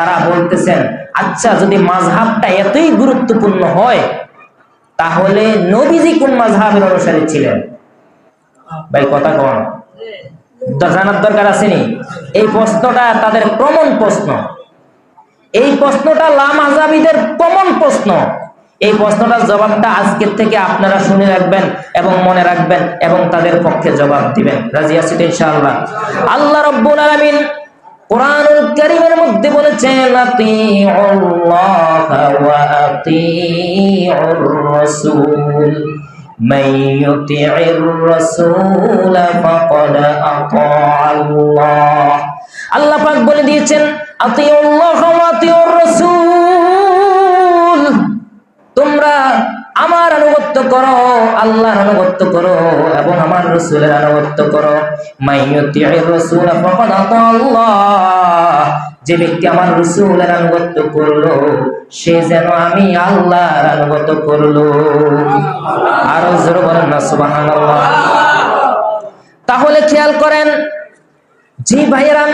তারা বলতেছেন আচ্ছা যদি মাঝহাবটা এতই গুরুত্বপূর্ণ হয় তাহলে নবীজি কোন মাঝহাবের অনুসারী ছিলেন? ভাই কথা কন। জানার দরকার আসেনি। এই প্রশ্নটা তাদের প্রমাণ প্রশ্ন। এই প্রশ্নটা লাম আজাবিদের কমন প্রশ্ন। এই প্রশ্নটার জবাবটা আজকের থেকে আপনারা শুনে রাখবেন এবং মনে রাখবেন এবং তাদের পক্ষে জবাব দিবেন। রাজি আছি তো ইনশাআল্লাহ। আল্লাহ রব্বুল আলামিন কোরআনুল কারীমের মধ্যে বলেছেন আতিউল্লাহ ওয়া আতিউর রাসূল من يطع الرسول فقد أطاع الله আল্লাহ পাক বলে দিয়েছেন আতিউল্লাহ ওয়া আতিউর রাসূল করো, আল্লাহর আনুগত্য করো এবং আমার রসুলের আনুগত্য করো। যে ব্যক্তি আমার রসুলের আনুগত্য করল, সে যেন আমি আল্লাহর আনুগত্য করল। আরও জোরে বলেন না, সুবহানাল্লাহ। তাহলে খেয়াল করেন, যে ভাইয়েরা,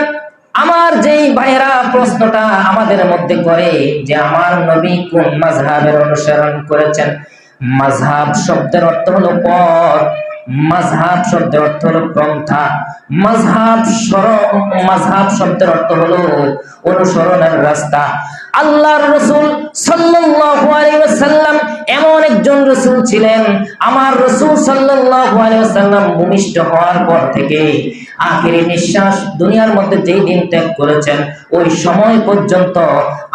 আমার যেই ভাইয়েরা প্রশ্নটা আমাদের মধ্যে করে যে, আমার নবী কোন মাঝহাবের অনুসরণ করেছেন? মাঝহাব শব্দের অর্থ হলো পথ, মাঝহাব শব্দের অর্থ হলো পন্থা, মাঝহাব সর মাঝহাব শব্দের অর্থ হলো অনুসরণের রাস্তা। আল্লাহর রসুল সাল্লাল্লাহু আলাইহি এমন একজন রসুল ছিলেন, আমার রসুল সাল্লাল্লাহু আলাইহি ভূমিষ্ঠ হওয়ার পর থেকে। আখেরি নিঃশ্বাস দুনিয়ার মধ্যে যেই দিন ত্যাগ করেছেন, ওই সময় পর্যন্ত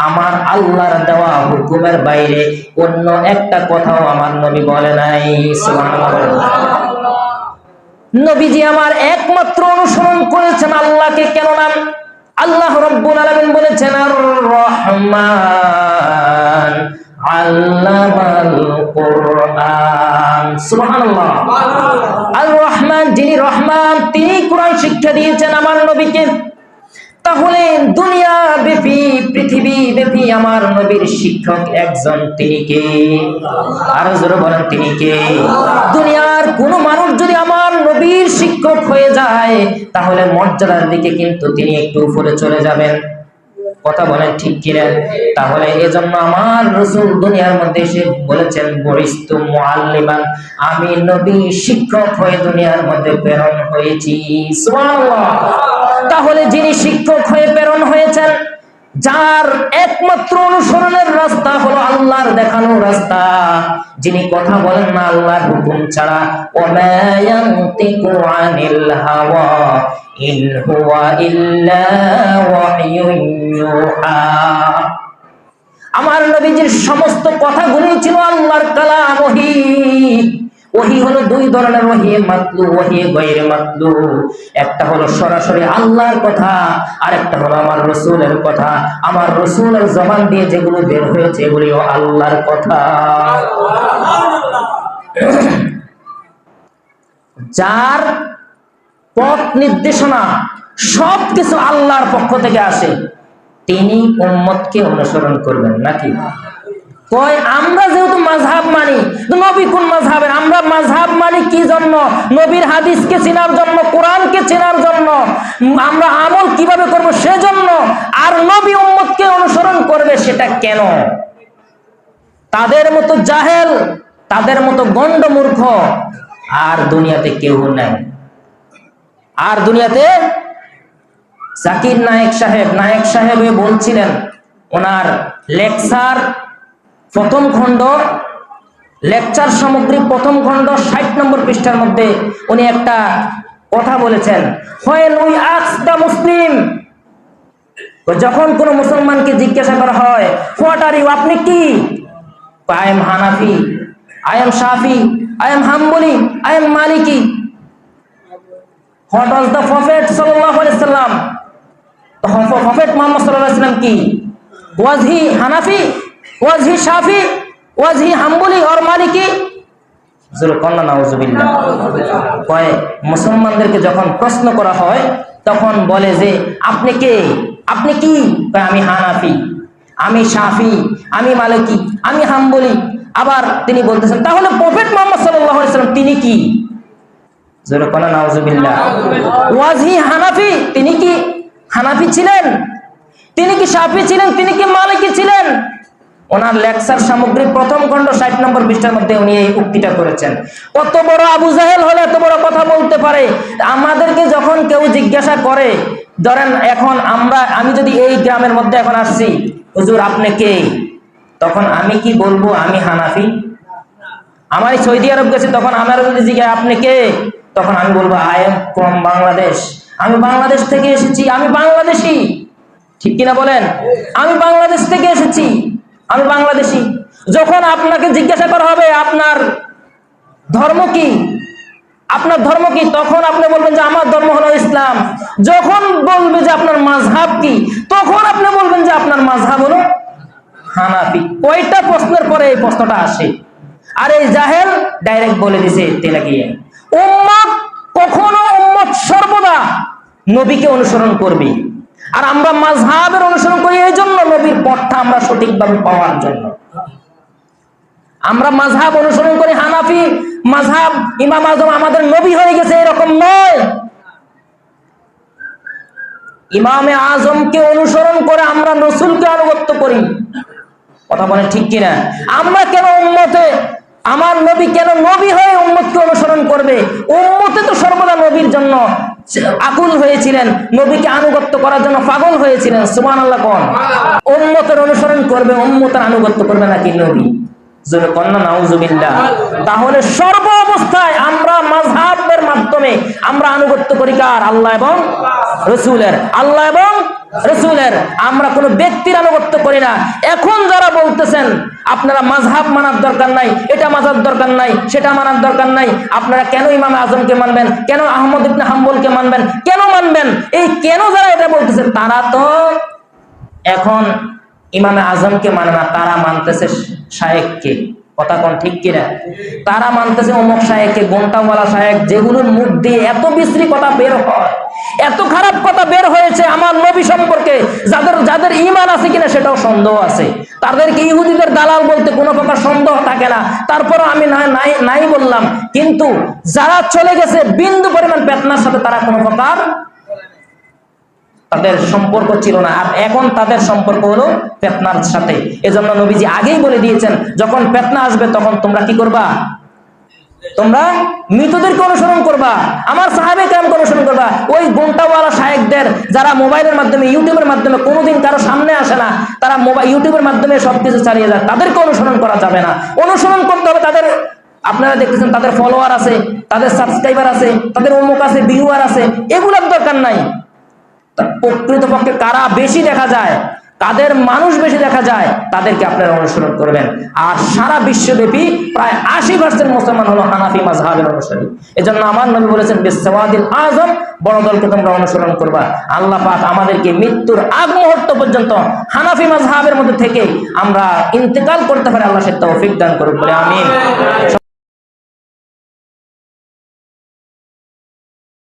আমার আল্লাহর দেওয়া হুকুমের বাইরে অন্য একটা কথাও আমার নবী বলে নাই। নবীজি আমার একমাত্র অনুসরণ করেছেন আল্লাহকে কেন নাম আল্লাহ রব্বুল আলামিন বলেছেন আর রহমান আল্লামাল কোরআন। রহমান যিনি রহমান, তিনি কোরআন শিক্ষা দিয়েছেন আমার নবীকে। তাহলে দুনিয়া ব্যাপী, পৃথিবী ব্যাপী আমার নবীর শিক্ষক একজন তিনি কে? আরও বলেন তিনি কে? দুনিয়ার কোন মানুষ যদি আমার নবীর শিক্ষক হয়ে যায়, তাহলে মর্যাদার দিকে কিন্তু তিনি একটু উপরে চলে যাবেন। কথা বলেন ঠিক কিনা? তাহলে এজন্য আমার রসুল দুনিয়ার মধ্যে এসে বলেছেন বরিস্তু মুআল্লিমান, আমি নবী শিক্ষক হয়ে দুনিয়ার মধ্যে প্রেরণ হয়েছি। সুবহানাল্লাহ। তাহলে যিনি শিক্ষক হয়ে প্রেরণ হয়েছেন যার একমাত্র অনুসরণের রাস্তা হলো আল্লাহর দেখানো রাস্তা। যিনি কথা বলেন না আল্লাহর হুকুম ছাড়া। আমার নবীজির সমস্ত কথাগুলি ছিল আল্লাহর কালাম ওহী হলো দুই ধরনের ওহি, মাতলু, ওহি গৈরে মাতলু। একটা হলো সরাসরি আল্লাহর কথা আর একটা হলো আমার রসুলের কথা। আমার রসুলের জবান দিয়ে যেগুলো বের হয়েছে, এগুলিও আল্লাহর কথা। যার পথ নির্দেশনা সব কিছু আল্লাহর পক্ষ থেকে আসে, তিনি উম্মতকে অনুসরণ করবেন, নাকি? কয়, আমরা যেহেতু মাঝহাব মানি নবী কোন মাঝহাবের? আমরা মাঝহাব মানি কি জন্য? নবীর হাদিসকে চেনার জন্য, কোরআনকে চেনার জন্য। আমরা আমল কীভাবে করব সেজন্য? আর নবী উম্মতকে অনুসরণ করবে সেটা কেন? তাদের মতো জাহেল, তাদের মতো গণ্ড মূর্খ আর দুনিয়াতে কেউ নাই। আর দুনিয়াতে জাকির নায়েক সাহেব নায়েক সাহেব বলছিলেন, ওনার লেকচার প্রথম খণ্ড লেকচার সামগ্রী প্রথম খণ্ড ষাট নম্বর পৃষ্ঠার মধ্যে উনি একটা কথা বলেছেন। মুসলিম যখন কোন মুসলমানকে জিজ্ঞাসা করা হয় হোয়াট আর ইউ আপনি কি? I am Hanafi I am Shafi I am Hanbali I am Maliki what was the prophet সাল্লাল্লাহু আলাইহি সাল্লাম প্রফেট মুহাম্মদ সাল্লাল্লাহু আলাইহি সাল্লাম কি? Was he Hanafi was he Shafi was he Hanbali or Maliki. জোরে কন্যা নাউজুবিল্লাহ। কয়, মুসলমানদেরকে যখন প্রশ্ন করা হয়, তখন বলে যে, আপনি কে? আপনি কি? আমি হানাফি, আমি শাফি, আমি মালিকি, আমি হাম্বলি। আবার তিনি বলতেছেন, তাহলে প্রফেট মোহাম্মদ সাল্লাম তিনি কি? জোরে কন্যা নাউজুবিল্লাহ। ওয়াজ হি হানাফি, তিনি কি হানাফি ছিলেন? তিনি কি সাফি ছিলেন? তিনি কি মালিকি ছিলেন? ওনার লেকচার সামগ্রী প্রথম খণ্ড ষাট নম্বর পৃষ্ঠার মধ্যে উনি এই উক্তিটা করেছেন। কত বড় আবু জাহেল হলে এত বড় কথা বলতে পারে? আমাদেরকে যখন কেউ জিজ্ঞাসা করে, ধরেন এখন আমরা, আমি যদি এই গ্রামের মধ্যে এখন আসছি, হুজুর, আপনি কে? তখন আমি কি বলব? আমি হানাফি। আমার সৌদি আরব গেছি, তখন আমার যদি জিজ্ঞাসা, আপনি কে? তখন আমি বলব, আই এম ফ্রম বাংলাদেশ। আমি বাংলাদেশ থেকে এসেছি। আমি বাংলাদেশি। ঠিক কিনা বলেন? আমি বাংলাদেশ থেকে এসেছি আমি বাংলাদেশি। যখন আপনাকে জিজ্ঞাসা করা হবে, আপনার ধর্ম কি? আপনার ধর্ম কি? তখন আপনি বলবেন যে, আমার ধর্ম হলো ইসলাম। যখন বলবে যে, আপনার মাঝহাব কি? তখন আপনি বলবেন যে, আপনার মাঝহাব হলো হানাফি। কয়টা প্রশ্নের পরে এই প্রশ্নটা আসে। আর এই জাহেল ডাইরেক্ট বলে দিছে তেলাকিয়ে উম্মত কখনো উম্মত সর্বদা নবীকে অনুসরণ করবে আর আমরা মাঝহাবের অনুসরণ করি, এই জন্য নবীর পথটা আমরা সঠিকভাবে পাওয়ার জন্য। আমরা মাঝহাব অনুসরণ করি, হানাফি মাঝহাব, ইমাম আজম আমাদের নবী হয়ে গেছে, এরকম নয়। ইমামে আজমকে অনুসরণ করে আমরা রসুলকে আনুগত্য করি। কথা বলে ঠিক কিনা? আমরা কেন উম্মতে? আমার নবী কেন নবী হয়ে উম্মতকে অনুসরণ করবে? উম্মতে তো সর্বদা নবীর জন্য। আকুল হয়েছিলেন, নবীকে আনুগত্য করার জন্য পাগল হয়েছিলেন সুমান আল্লাহ কন। উম্মতের অনুসরণ করবে, উম্মতের আনুগত্য করবে নাকি নবী? তাহলে সর্ব অবস্থায় আমরা মাঝহাবের মাধ্যমে আমরা আনুগত্য করি কার? আল্লাহ এবং রসুলের। আল্লাহ এবং রসুলের, আমরা কোনো ব্যক্তির আনুগত্য করি না। এখন যারা বলতেছেন, আপনারা মাঝহাব মানার দরকার নাই, এটা মাজার দরকার নাই, সেটা মানার দরকার নাই, আপনারা কেন ইমাম আজমকে মানবেন? কেন আহমদ ইবনে হাম্বলকে মানবেন? কেন মানবেন? এই কেন যারা এটা বলতেছেন, তারা তো এখন ইমামে আজমকে মানে না, তারা মানতেছে শায়েককে। কথা কোন ঠিক কিনা? তারা মানতেছে অমুক শায়েককে গোন্টাওয়ালা শায়েক, যেগুলোর মুখ দিয়ে এত বিশ্রী কথা বের হয়। এত খারাপ কথা বের হয়েছে আমার নবী সম্পর্কে, যাদের যাদের ইমান আছে কিনা সেটাও সন্দেহ আছে। তাদেরকে ইহুদিদের দালাল বলতে কোনো প্রকার সন্দেহ থাকে না। তারপরও আমি নাই বললাম। কিন্তু যারা চলে গেছে বিন্দু পরিমাণ পেতনার সাথে তারা কোনো প্রকার তাদের সম্পর্ক ছিল না। আর এখন তাদের সম্পর্ক হলো পেতনার সাথে। এজন্য নবীজি আগেই বলে দিয়েছেন, যখন পেতনা আসবে তখন তোমরা কি করবা? তোমরা মৃতদেরকে অনুসরণ করবা, আমার সাহাবে কেমন অনুসরণ করবা? ওই গোন্টাওয়ালা সাহেবদের যারা মোবাইলের মাধ্যমে, ইউটিউবের মাধ্যমে কোনোদিন কারও সামনে আসে না, তারা মোবাইল ইউটিউবের মাধ্যমে সবকিছু চালিয়ে যায়, তাদেরকে অনুসরণ করা যাবে না। অনুসরণ করতে হবে তাদের, আপনারা দেখতেছেন তাদের ফলোয়ার আছে, তাদের সাবস্ক্রাইবার আছে, তাদের অমুক আছে ভিউয়ার আছে, এগুলোর দরকার নাই। প্রকৃতপক্ষে কারা বেশি দেখা যায়? কাদের মানুষ বেশি দেখা যায়, তাদেরকে আপনারা অনুসরণ করবেন। আর সারা বিশ্বব্যাপী প্রায় আশি পার্সেন্ট মুসলমান হলো হানাফি মাজহাবের অনুসারী। এজন্য আমার নবী বলেছেন বিশ্ববাদিল আজম, বড় দলকে তোমরা অনুসরণ করবা। আল্লাহ পাক আমাদেরকে মৃত্যুর আগ মুহূর্ত পর্যন্ত হানাফি মাজহাবের মধ্যে থেকে আমরা ইন্তেকাল করতে পারি, আল্লাহ সে তৌফিক দান করুক বলে আমিন।